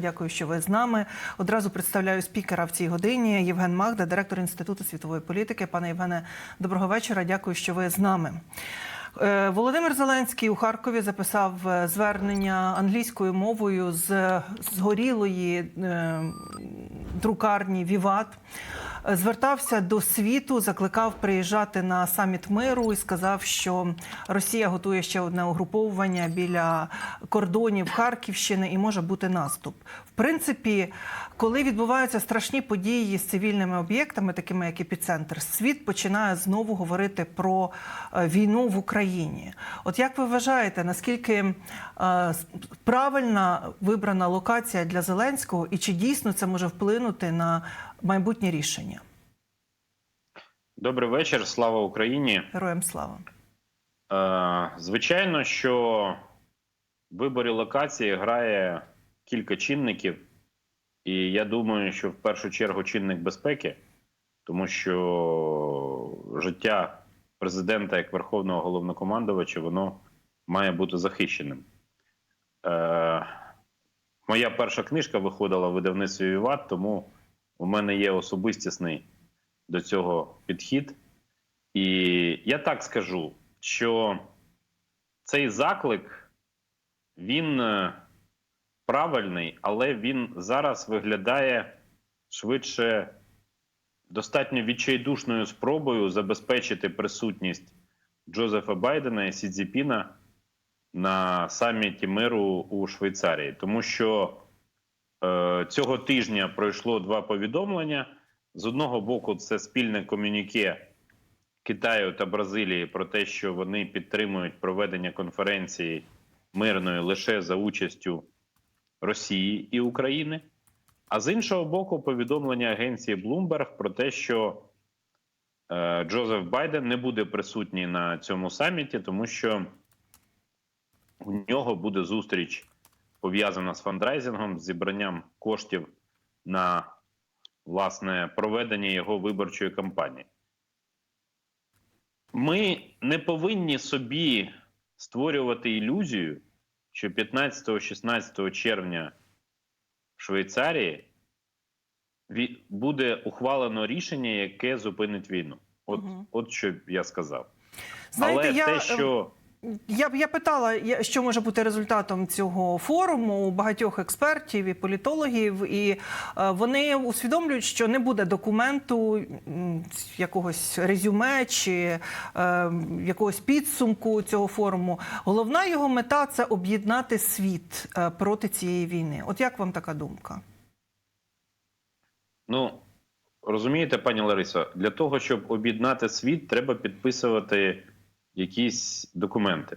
Дякую, що ви з нами. Одразу представляю спікера в цій годині. Євген Магда, директор інституту світової політики. Пане Євгене, доброго вечора. Дякую, що ви з нами. Е, Володимир Зеленський у Харкові записав е, звернення англійською мовою з згорілої е, друкарні Віват. Звертався до світу, закликав приїжджати на саміт миру і сказав, що Росія готує ще одне угруповування біля кордонів Харківщини і може бути наступ. В принципі, коли відбуваються страшні події з цивільними об'єктами, такими як епіцентр, світ починає знову говорити про е, війну в Україні. От як ви вважаєте, наскільки е, правильна вибрана локація для Зеленського, і чи дійсно це може вплинути на майбутнє рішення? Добрий вечір, слава Україні. Героям слава. Е, звичайно, що в виборі локації грає кілька чинників, і я думаю, що в першу чергу чинник безпеки, тому що життя президента як верховного головнокомандувача воно має бути захищеним. Е, моя перша книжка виходила в видавництві Віват, тому у мене є особистісний до цього підхід. І я так скажу, що цей заклик він е, правильний, але він зараз виглядає швидше достатньо відчайдушною спробою забезпечити присутність Джозефа Байдена і Сі Цзіпіна на саміті миру у Швейцарії, тому що цього тижня пройшло два повідомлення. З одного боку, це спільне комюніке Китаю та Бразилії про те, що вони підтримують проведення конференції мирної лише за участю Росії і України. А з іншого боку, повідомлення агенції Bloomberg про те, що е, Джозеф Байден не буде присутній на цьому саміті, тому що у нього буде зустріч пов'язана з фандрайзингом, з зібранням коштів на власне проведення його виборчої кампанії. Ми не повинні собі створювати ілюзію, що 15-16 червня в Швейцарії буде ухвалено рішення, яке зупинить війну. От, Мгм. от що я сказав. Знаєте, Але я, те, е, що Я, я питала, що може бути результатом цього форуму у багатьох експертів і політологів, і е, вони усвідомлюють, що не буде документу якогось резюме чи е, якогось підсумку цього форуму. Головна його мета це об'єднати світ е, проти цієї війни. От як вам така думка? Ну, розумієте, пані Ларисо, для того, щоб об'єднати світ, треба підписувати якісь документи.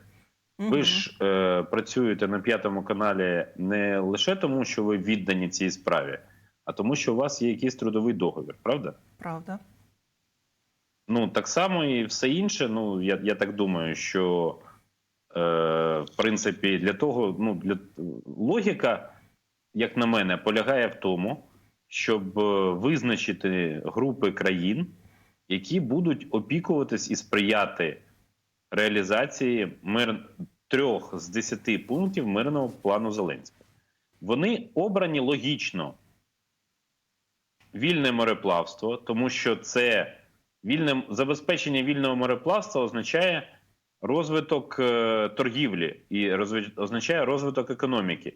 Ви ж е, працюєте на п'ятому каналі не лише тому, що ви віддані цій справі, а тому, що у вас є якийсь трудовий договір, правда? Правда? Ну, так само і все інше. Ну, я, я так думаю, що е, в принципі для того, ну, для логіка, як на мене, полягає в тому, щоб е, визначити групи країн, які будуть опікуватись і сприяти реалізації мир трьох з десяти пунктів мирного плану Зеленського. Вони обрані логічно вільне мореплавство, тому що це вільне забезпечення вільного мореплавства означає розвиток е, торгівлі і розви- означає розвиток економіки.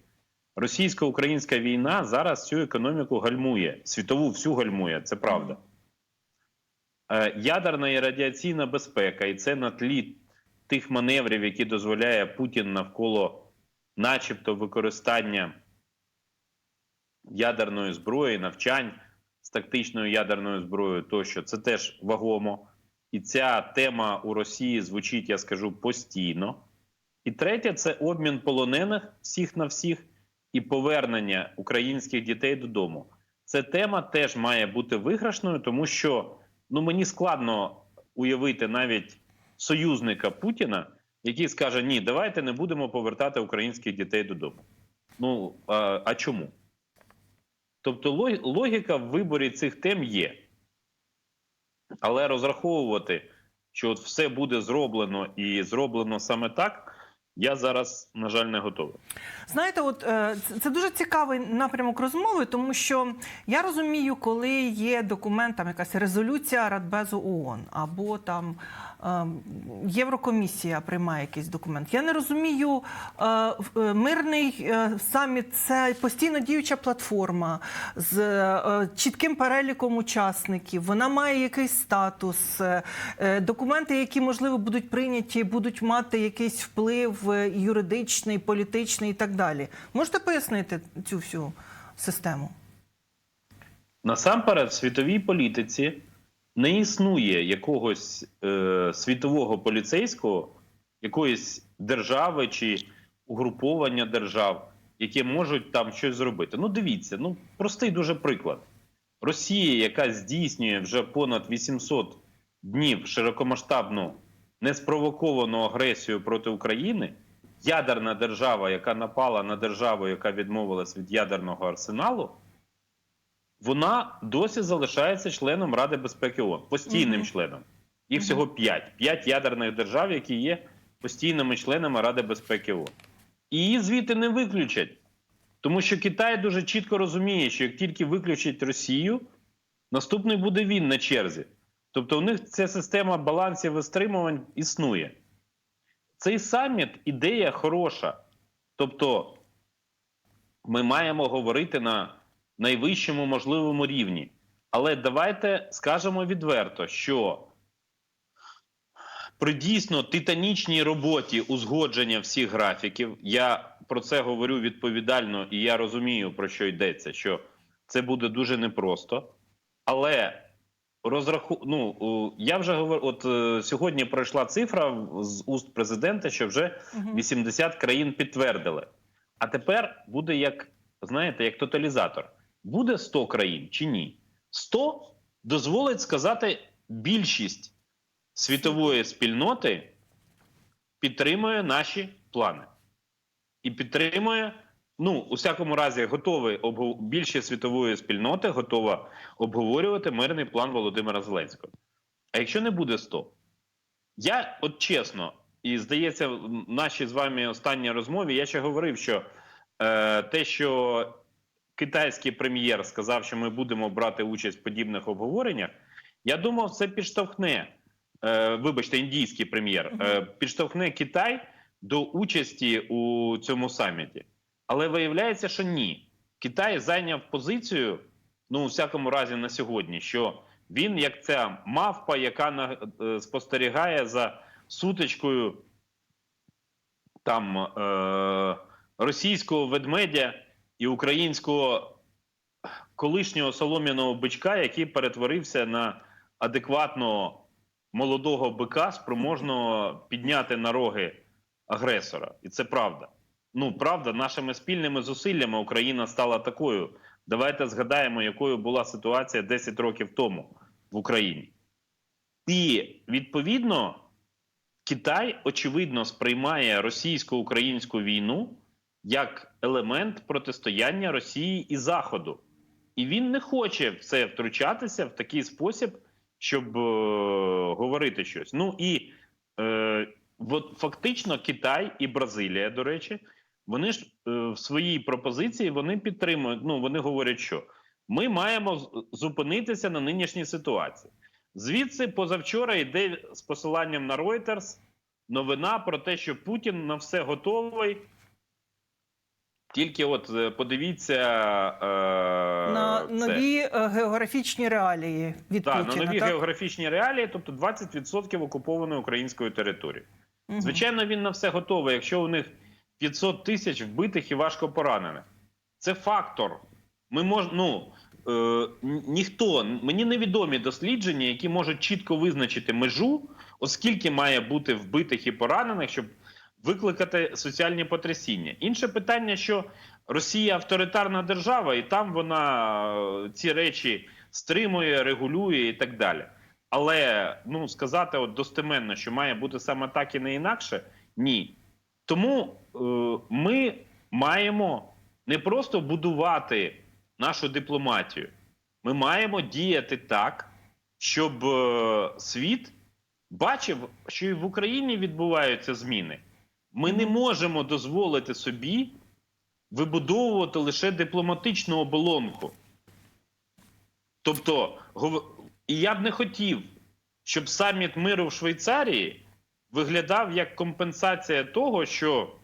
Російсько-українська війна зараз цю економіку гальмує, світову всю гальмує, це правда. Е, Ядерна і радіаційна безпека, і це на тлі тих маневрів, які дозволяє Путін навколо, начебто, використання ядерної зброї, навчань з тактичною ядерною зброєю, тощо це теж вагомо. І ця тема у Росії звучить, я скажу, постійно. І третє це обмін полонених всіх на всіх і повернення українських дітей додому. Ця тема теж має бути виграшною, тому що ну мені складно уявити навіть союзника Путіна, який скаже: Ні, давайте не будемо повертати українських дітей додому. Ну а, а чому? Тобто лог- логіка в виборі цих тем є. Але розраховувати, що все буде зроблено і зроблено саме так, я зараз, на жаль, не готовий. Знаєте, от е, це- дуже цікавий напрямок розмови, тому що я розумію, коли є документ, там якась резолюція Радбезу ООН або там е, Єврокомісія приймає якийсь документ. Я не розумію, е, е, мирний саміт це постійно діюча платформа з чітким переліком учасників. Вона має якийсь статус. Документи, які можливо будуть прийняті, будуть мати якийсь вплив юридичний, політичний і так далі. Можете пояснити цю всю систему? Насамперед, в світовій політиці не існує якогось е, світового поліцейського, якоїсь держави чи угруповання держав, які можуть там щось зробити. Ну, дивіться, ну простий дуже приклад. Росія, яка здійснює вже понад 800 днів широкомасштабну неспровоковану агресію проти України, ядерна держава, яка напала на державу, яка відмовилась від ядерного арсеналу, вона досі залишається членом Ради безпеки ООН, постійним Мгм. членом. Їх всього п'ять. П'ять ядерних держав, які є постійними членами Ради безпеки ООН. І її звідти не виключать. Тому що Китай дуже чітко розуміє, що як тільки виключать Росію, наступний буде він на черзі. Тобто у них ця система балансів і стримувань існує. Цей саміт ідея хороша. Тобто, ми маємо говорити на найвищому можливому рівні. Але давайте скажемо відверто, що при дійсно титанічній роботі узгодження всіх графіків, я про це говорю відповідально, і я розумію, про що йдеться, що це буде дуже непросто. Але розраху... ну, я вже говорю, от е, сьогодні пройшла цифра з уст президента, що вже 80 країн підтвердили. А тепер буде як, знаєте, як тоталізатор. Буде 100 країн чи ні? 100 дозволить сказати, більшість світової спільноти підтримує наші плани. І підтримує, ну, у всякому разі, готовий обгов- більшість світової спільноти готова обговорювати мирний план Володимира Зеленського. А якщо не буде 100? Я, от чесно, і здається, в нашій з вами останній розмові я ще говорив, що е, те, що китайський прем'єр сказав, що ми будемо брати участь в подібних обговореннях, я думав, це підштовхне, е, вибачте, індійський прем'єр, е, підштовхне Китай до участі у цьому саміті. Але виявляється, що ні. Китай зайняв позицію, ну, у всякому разі, на сьогодні, що він, як ця мавпа, яка е, спостерігає за сутичкою там е, російського ведмедя і українського колишнього солом'яного бичка, який перетворився на адекватного молодого бика, спроможного підняти на роги агресора. І це правда. Ну, правда, нашими спільними зусиллями Україна стала такою. Давайте згадаємо, якою була ситуація 10 років тому в Україні. І відповідно Китай очевидно сприймає російсько-українську війну як елемент протистояння Росії і Заходу. І він не хоче в це втручатися в такий спосіб, щоб е, говорити щось. Ну і е, от фактично Китай і Бразилія, до речі, вони ж е, в своїй пропозиції вони підтримують. Ну вони говорять, що ми маємо зупинитися на нинішній ситуації. Звідси позавчора йде з посиланням на Reuters новина про те, що Путін на все готовий. Тільки от е, подивіться е, На це. нові е, географічні реалії від Так, Путіна. на нові так? географічні реалії, тобто 20% окупованої української території. Мгм. Звичайно, він на все готовий, якщо у них 500 тисяч вбитих і важко поранених. Це фактор. Ми мож, ну, е, ніхто, мені невідомі дослідження, які можуть чітко визначити межу, оскільки має бути вбитих і поранених, щоб викликати соціальні потрясіння. Інше питання, що Росія авторитарна держава, і там вона е, ці речі стримує, регулює і так далі. Але ну сказати от достеменно, що має бути саме так і не інакше, ні. Тому е, ми маємо не просто будувати нашу дипломатію, ми маємо діяти так, щоб е, світ бачив, що і в Україні відбуваються зміни. Ми не можемо дозволити собі вибудовувати лише дипломатичну оболонку. Тобто, і я б не хотів, щоб саміт миру в Швейцарії виглядав як компенсація того, що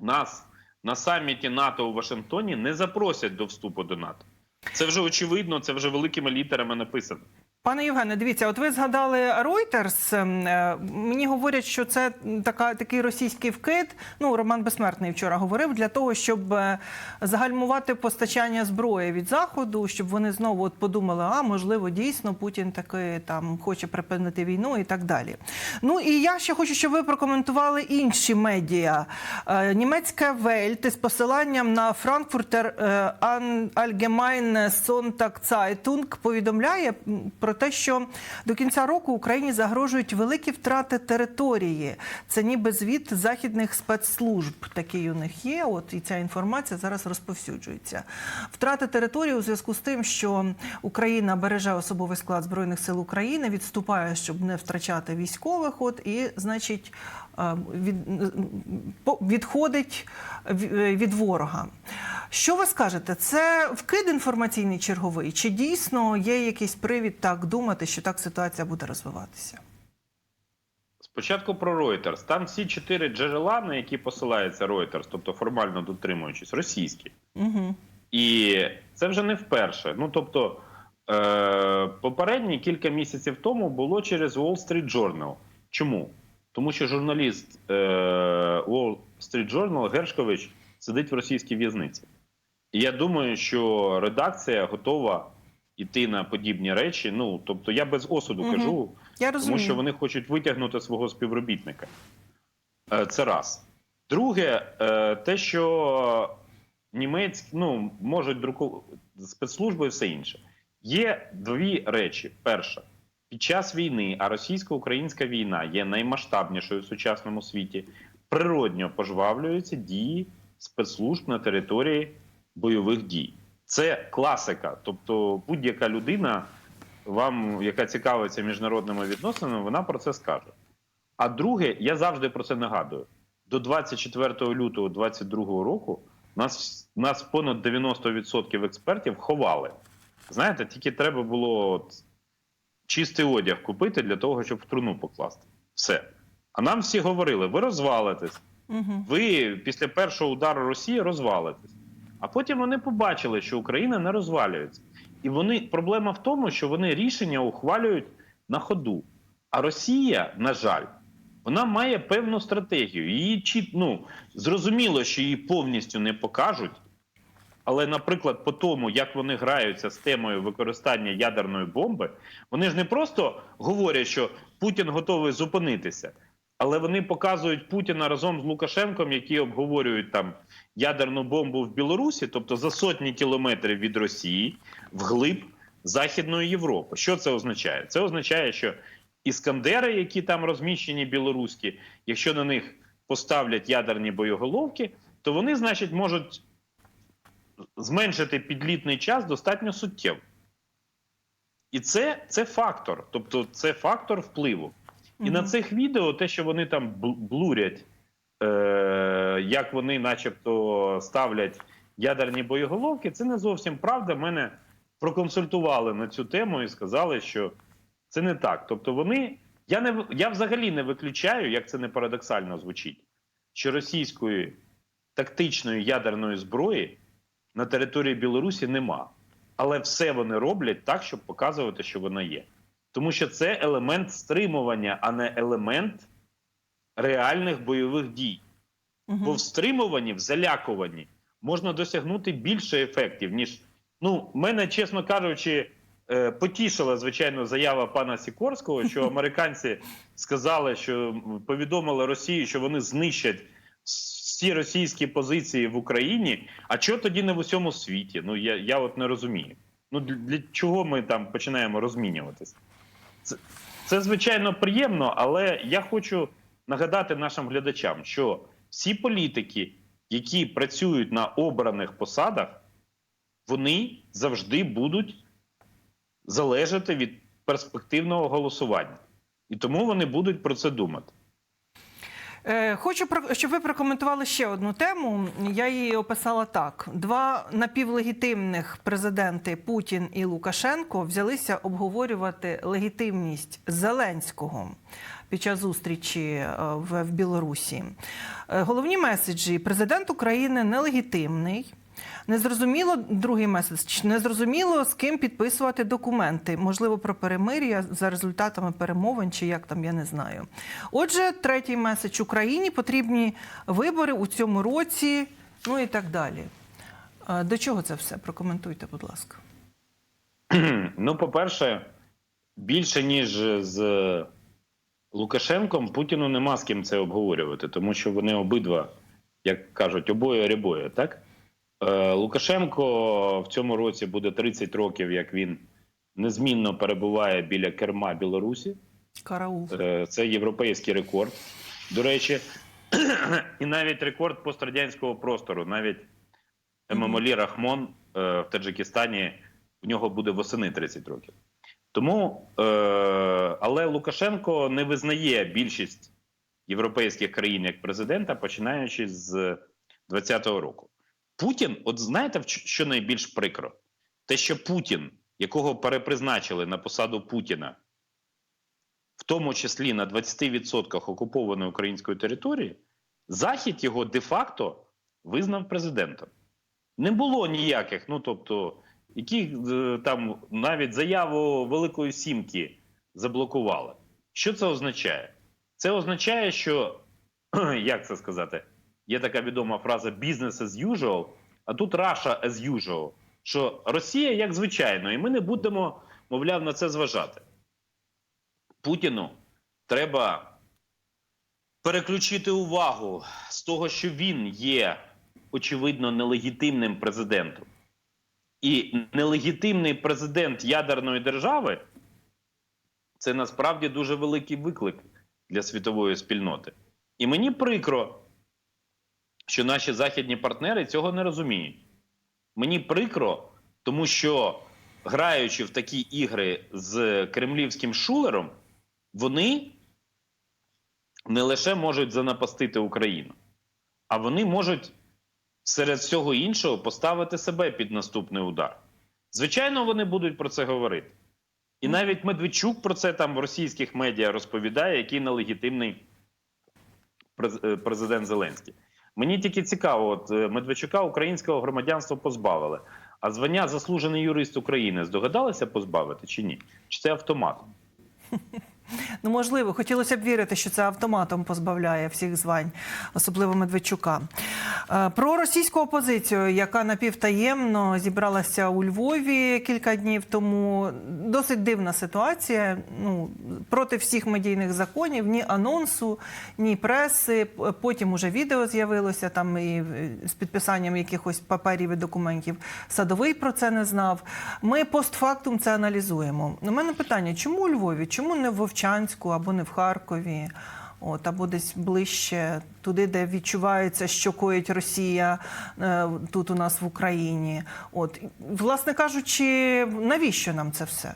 нас на саміті НАТО у Вашингтоні не запросять до вступу до НАТО. Це вже очевидно, це вже великими літерами написано. Пане Євгене, дивіться, от ви згадали Reuters. Ем, е, Мені говорять, що це така такий російський вкид. Ну, Роман Безсмертний вчора говорив для того, щоб е, загальмувати постачання зброї від заходу, щоб вони знову от подумали, а можливо, дійсно Путін таки там хоче припинити війну і так далі. Ну і я ще хочу, щоб ви прокоментували інші медіа. Е, Німецька Вельт з посиланням на Frankfurter An- Allgemeine Sonntagszeitung повідомляє м, про те, що до кінця року Україні загрожують великі втрати території. Це ніби звіт західних спецслужб. Такий у них є. От і ця інформація зараз розповсюджується. Втрати території у зв'язку з тим, що Україна береже особовий склад збройних сил України, відступає, щоб не втрачати військових. От і значить. Е, Від, відходить від ворога. Що ви скажете? Це вкид інформаційний черговий? Чи дійсно є якийсь привід так думати, що так ситуація буде розвиватися? Спочатку про Reuters. Там всі чотири джерела, на які посилається Reuters, тобто формально дотримуючись, російські. Угу. І це вже не вперше. Ну тобто, е- попередні кілька місяців тому було через Wall Street Journal. Чому? Тому що журналіст е- Wall Street Journal Гершкович сидить в російській в'язниці. І я думаю, що редакція готова йти на подібні речі. Ну тобто, я без осуду Мгм. кажу, Я тому що вони хочуть витягнути свого співробітника. Е, Це раз. Друге, е, те, що німецькі ну, можуть друкувати спецслужби і все інше. Є дві речі. Перша, під час війни, а російсько-українська війна є наймасштабнішою в сучасному світі, природньо пожвавлюються дії спецслужб на території бойових дій. Це класика. Тобто, будь-яка людина, вам, яка цікавиться міжнародними відносинами, вона про це скаже. А друге, я завжди про це нагадую: до 24 лютого 2022 року нас, нас понад 90% експертів ховали. Знаєте, тільки треба було чистий одяг купити для того, щоб в труну покласти. Все. А нам всі говорили: ви розвалитесь, Угу. ви після першого удару Росії розвалитесь. А потім вони побачили, що Україна не розвалюється. І вони проблема в тому, що вони рішення ухвалюють на ходу. А Росія, на жаль, вона має певну стратегію. Її чіт, ну, зрозуміло, що її повністю не покажуть. Але, наприклад, по тому, як вони граються з темою використання ядерної бомби, вони ж не просто говорять, що Путін готовий зупинитися, але вони показують Путіна разом з Лукашенком, які обговорюють там ядерну бомбу в Білорусі, тобто за сотні кілометрів від Росії, вглиб Західної Європи. Що це означає? Це означає, що іскандери, які там розміщені білоруські, якщо на них поставлять ядерні боєголовки, то вони, значить, можуть зменшити підлітний час достатньо суттєво. І це, це фактор, тобто це фактор впливу. І на цих відео, те, що вони там блурять, е- як вони, начебто, ставлять ядерні боєголовки, це не зовсім правда. Мене проконсультували на цю тему і сказали, що це не так. Тобто, вони. Я не я взагалі не виключаю, як це не парадоксально звучить, що російської тактичної ядерної зброї на території Білорусі нема. Але все вони роблять так, щоб показувати, що вона є. Тому що це елемент стримування, а не елемент реальних бойових дій. Бо в стримуванні, в залякуванні можна досягнути більше ефектів, ніж. Ну, мене, чесно кажучи, е, потішила, звичайно, заява пана Сікорського, що американці сказали, що повідомили Росії, що вони знищать всі російські позиції в Україні. А чого тоді не в усьому світі? Ну я, я от не розумію. Ну для, чого ми там починаємо розмінюватися? Це, це звичайно приємно, але я хочу нагадати нашим глядачам, що всі політики, які працюють на обраних посадах, вони завжди будуть залежати від перспективного голосування. І тому вони будуть про це думати. Е, Хочу щоб ви прокоментували ще одну тему. Я її описала так: два напівлегітимних президенти Путін і Лукашенко взялися обговорювати легітимність Зеленського під час зустрічі е, в, в Білорусі. Е, Головні меседжі: президент України нелегітимний. Незрозуміло другий меседж. Незрозуміло з ким підписувати документи, можливо, про перемир'я за результатами перемовин, чи як там я не знаю. Отже, третій меседж Україні потрібні вибори у цьому році, ну і так далі. Е, До чого це все? Прокоментуйте, будь ласка. Ну, по-перше, більше ніж з Лукашенком Путіну нема з ким це обговорювати, тому що вони обидва, як кажуть, обоє рябоє, так? Е, Лукашенко в цьому році буде 30 років, як він незмінно перебуває біля керма Білорусі. Караул. Е, Це європейський рекорд. До речі, і навіть рекорд пострадянського простору. Навіть Емомалі Рахмон е, в Таджикистані в нього буде восени 30 років. Тому, але Лукашенко не визнає більшість європейських країн як президента, починаючи з 20-го року. Путін, от знаєте, що найбільш прикро? Те, що Путін, якого перепризначили на посаду Путіна, в тому числі на 20% окупованої української території, Захід його де-факто визнав президентом. Не було ніяких, ну тобто, які е, там навіть заяву Великої Сімки заблокували. Що це означає? Це означає, що як це сказати? Є така відома фраза «business as usual», а тут «Russia as usual», що Росія як звичайно, і ми не будемо, мовляв, на це зважати. Путіну треба переключити увагу з того, що він є очевидно нелегітимним президентом. І нелегітимний президент ядерної держави це насправді дуже великий виклик для світової спільноти. І мені прикро, що наші західні партнери цього не розуміють. Мені прикро, тому що граючи в такі ігри з кремлівським шулером, вони не лише можуть занапастити Україну, а вони можуть серед всього іншого поставити себе під наступний удар. Звичайно, вони будуть про це говорити. І навіть Медведчук про це там в російських медіа розповідає, який нелегітимний е, президент Зеленський. Мені тільки цікаво, от е, Медведчука українського громадянства позбавили. А звання заслужений юрист України здогадалися позбавити чи ні? Чи це автомат? Ну, можливо, хотілося б вірити, що це автоматом позбавляє всіх звань, особливо Медведчука. Е, Про російську опозицію, яка напівтаємно зібралася у Львові кілька днів тому. Досить дивна ситуація. Ну, проти всіх медійних законів, ні анонсу, ні преси. Потім уже відео з'явилося там і е, з підписанням якихось паперів і документів. Садовий про це не знав. Ми постфактум це аналізуємо. У мене питання: чому у Львові? Чому не в Вовчанську або не в Харкові? От, або десь ближче туди, де відчувається, що коїть Росія е, тут у нас в Україні. От, власне кажучи, навіщо нам це все?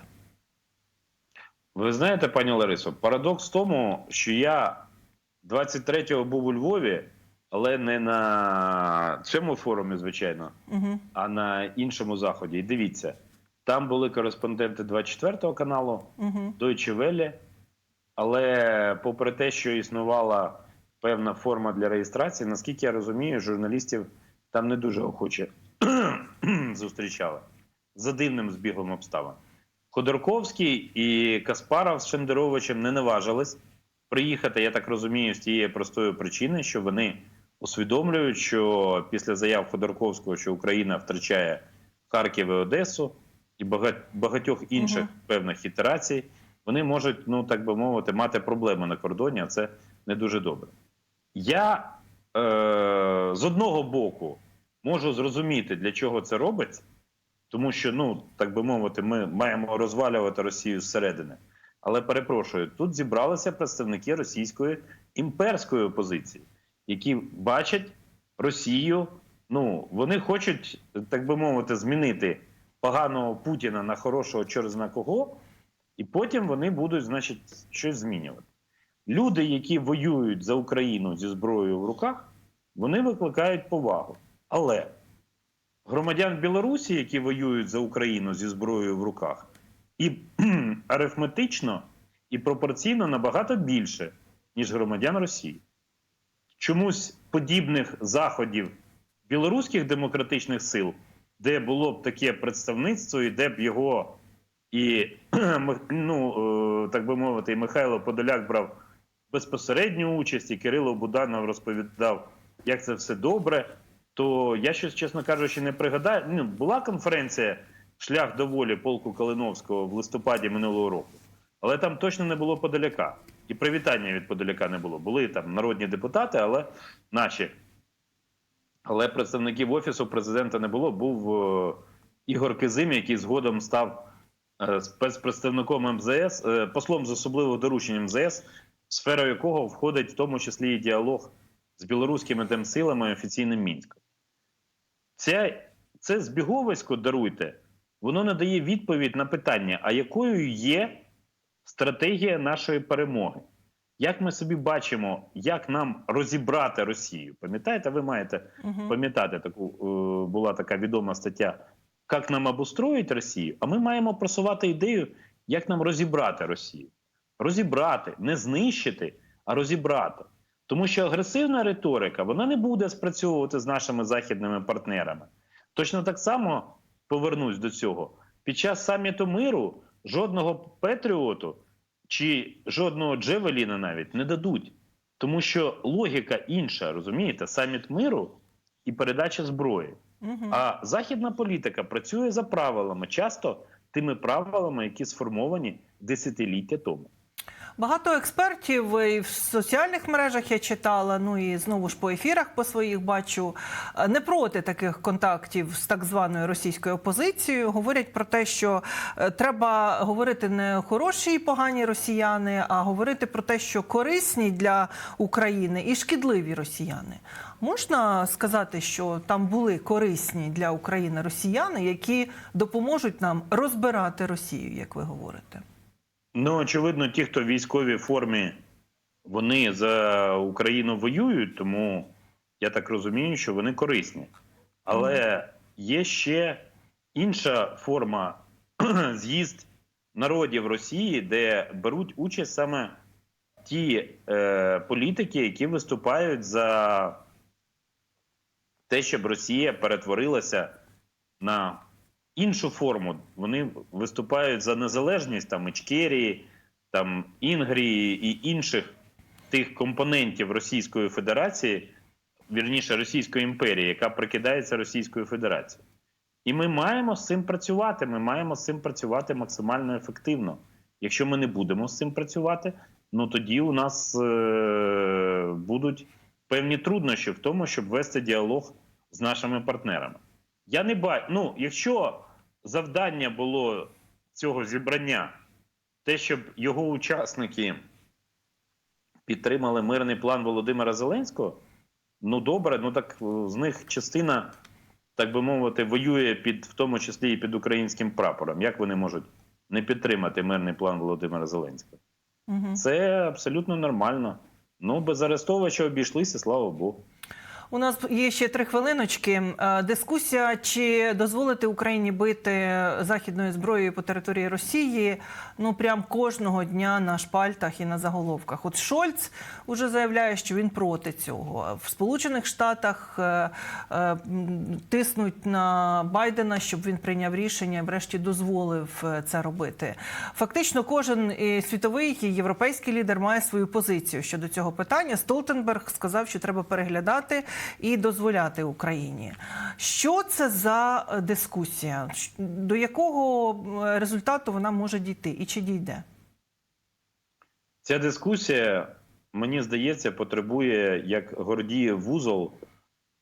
Ви знаєте, пані Ларисо, парадокс в тому, що я 23-го був у Львові, але не на цьому форумі, звичайно, Угу. а на іншому заході. І дивіться, там були кореспонденти 24 го каналу, Угу. Deutsche Welle, але попри те, що існувала певна форма для реєстрації, наскільки я розумію, журналістів там не дуже охоче зустрічали за дивним збігом обставин. Ходорковський і Каспаров з Шендеровичем не наважились приїхати, я так розумію, з тієї простої причини, що вони усвідомлюють, що після заяв Ходорковського, що Україна втрачає Харків і Одесу і багатьох інших Мгм. певних ітерацій, вони можуть, ну так би мовити, мати проблеми на кордоні, а це не дуже добре. Я е, з одного боку можу зрозуміти, для чого це робиться, тому що, ну так би мовити, ми маємо розвалювати Росію зсередини. Але перепрошую, тут зібралися представники російської імперської опозиції, які бачать Росію. Ну вони хочуть, так би мовити, змінити поганого Путіна на хорошого через на кого, і потім вони будуть, значить, щось змінювати. люди, які воюють за Україну зі зброєю в руках, вони викликають повагу. Але громадян Білорусі, які воюють за Україну зі зброєю в руках, і арифметично і пропорційно набагато більше, ніж громадян Росії. Чомусь подібних заходів білоруських демократичних сил, де було б таке представництво, і де б його і ну, е, так би мовити, і Михайло Подоляк брав безпосередню участь, і Кирило Буданов розповідав, як це все добре. То я щось, чесно кажучи, не пригадаю. Ну, була конференція Шлях до волі полку Калиновського в листопаді минулого року, але там точно не було Подоляка. І привітання від Подоляка не було. Були там народні депутати, але наші. Але представників офісу президента не було. Був е, Ігор Кизим, який згодом став спецпредставником МЗС, е, послом з особливим дорученням МЗС, в сферу якого входить в тому числі і діалог з білоруськими демсилами і офіційним Мінськом. Це, це збіговисько, даруйте, воно не дає відповідь на питання, а якою є стратегія нашої перемоги? Як ми собі бачимо, як нам розібрати Росію? Пам'ятаєте, ви маєте пам'ятати таку е, була така відома стаття Як нам обустроїть Росію? А ми маємо просувати ідею, як нам розібрати Росію. Розібрати, не знищити, а розібрати. Тому що агресивна риторика вона не буде спрацьовувати з нашими західними партнерами. Точно так само повернусь до цього. Під час саміту миру жодного Петріоту чи жодного Джевеліна навіть не дадуть. Тому що логіка інша, розумієте, саміт миру і передача зброї. А західна політика працює за правилами, часто тими правилами, які сформовані десятиліття тому. Багато експертів і в соціальних мережах я читала. Ну і знову ж по ефірах по своїх бачу е, не проти таких контактів з так званою російською опозицією. Говорять про те, що е, треба говорити не хороші і погані росіяни, а говорити про те, що корисні для України і шкідливі росіяни. Можна сказати, що там були корисні для України росіяни, які допоможуть нам розбирати Росію, як ви говорите. Ну, очевидно, ті, хто в військовій формі, вони за Україну воюють, тому я так розумію, що вони корисні. Але є ще інша форма з'їзд народів Росії, де беруть участь саме ті е, політики, які виступають за те, щоб Росія перетворилася на іншу форму. Вони виступають за незалежність там Ічкерії, там Інгрії і інших тих компонентів Російської Федерації, вірніше Російської імперії, яка прикидається Російською Федерацією. І ми маємо з цим працювати. Ми маємо з цим працювати максимально ефективно. Якщо ми не будемо з цим працювати, ну тоді у нас е- будуть певні труднощі в тому, щоб вести діалог з нашими партнерами. Я не бачу. Ну, якщо завдання було цього зібрання, те, щоб його учасники підтримали мирний план Володимира Зеленського, ну добре, ну так е, з них частина, так би мовити, воює під в тому числі і під українським прапором. Як вони можуть не підтримати мирний план Володимира Зеленського? Угу. Це абсолютно нормально. Ну, без арестовувача обійшлися, слава Богу. У нас є ще три хвилиночки. Е, Дискусія, чи дозволити Україні бити західною зброєю по території Росії, ну прям кожного дня на шпальтах і на заголовках. От Шольц уже заявляє, що він проти цього. В Сполучених Штатах е, е, тиснуть на Байдена, щоб він прийняв рішення, і врешті дозволив це робити. Фактично, кожен і світовий і європейський лідер має свою позицію щодо цього питання. Столтенберг сказав, що треба переглядати і дозволяти Україні. Що це за е, дискусія? До якого результату вона може дійти і чи дійде? Ця дискусія, мені здається, потребує як Гордієв вузол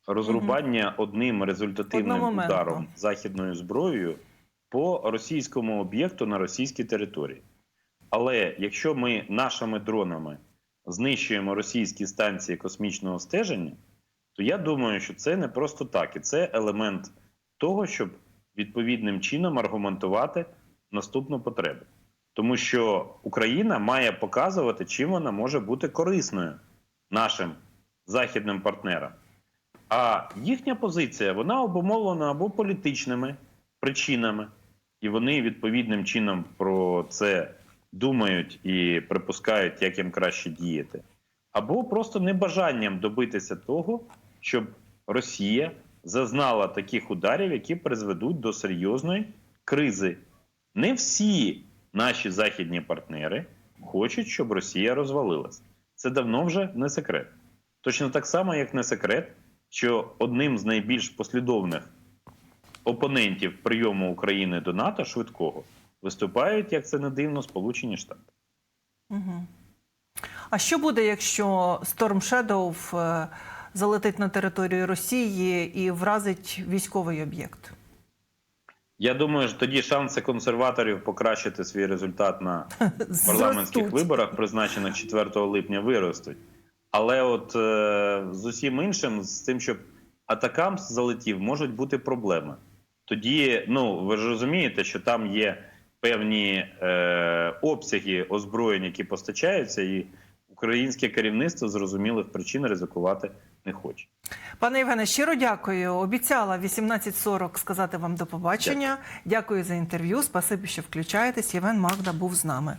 розрубання одним результативним ударом західною зброєю по російському об'єкту на російській території. Але якщо ми нашими дронами знищуємо російські станції космічного стеження, то я думаю, що це не просто так, і це елемент того, щоб відповідним чином аргументувати наступну потребу. Тому що Україна має показувати, чим вона може бути корисною нашим західним партнерам. А їхня позиція вона обумовлена або політичними причинами, і вони відповідним чином про це думають і припускають, як їм краще діяти, або просто небажанням добитися того, щоб Росія зазнала таких ударів, які призведуть до серйозної кризи. Не всі наші західні партнери хочуть, щоб Росія розвалилась. Це давно вже не секрет. Точно так само, як не секрет, що одним з найбільш послідовних опонентів прийому України до НАТО швидкого виступають, як це не дивно, Сполучені Штати. Угу. А що буде, якщо Storm Shadow е, залетить на територію Росії і вразить військовий об'єкт? Я думаю, що тоді шанси консерваторів покращити свій результат на парламентських виборах, призначених 4 липня, виростуть. Але от е, з усім іншим, з тим, щоб атакам залетів, можуть бути проблеми. Тоді, ну ви ж розумієте, що там є певні е, обсяги озброєнь, які постачаються, і українське керівництво з зрозумілих причин ризикувати не хоче. Пане Євгене, щиро дякую. Обіцяла в 18.40 сказати вам до побачення. Дякую за інтерв'ю. Спасибі, що включаєтесь. Євген Магда був з нами.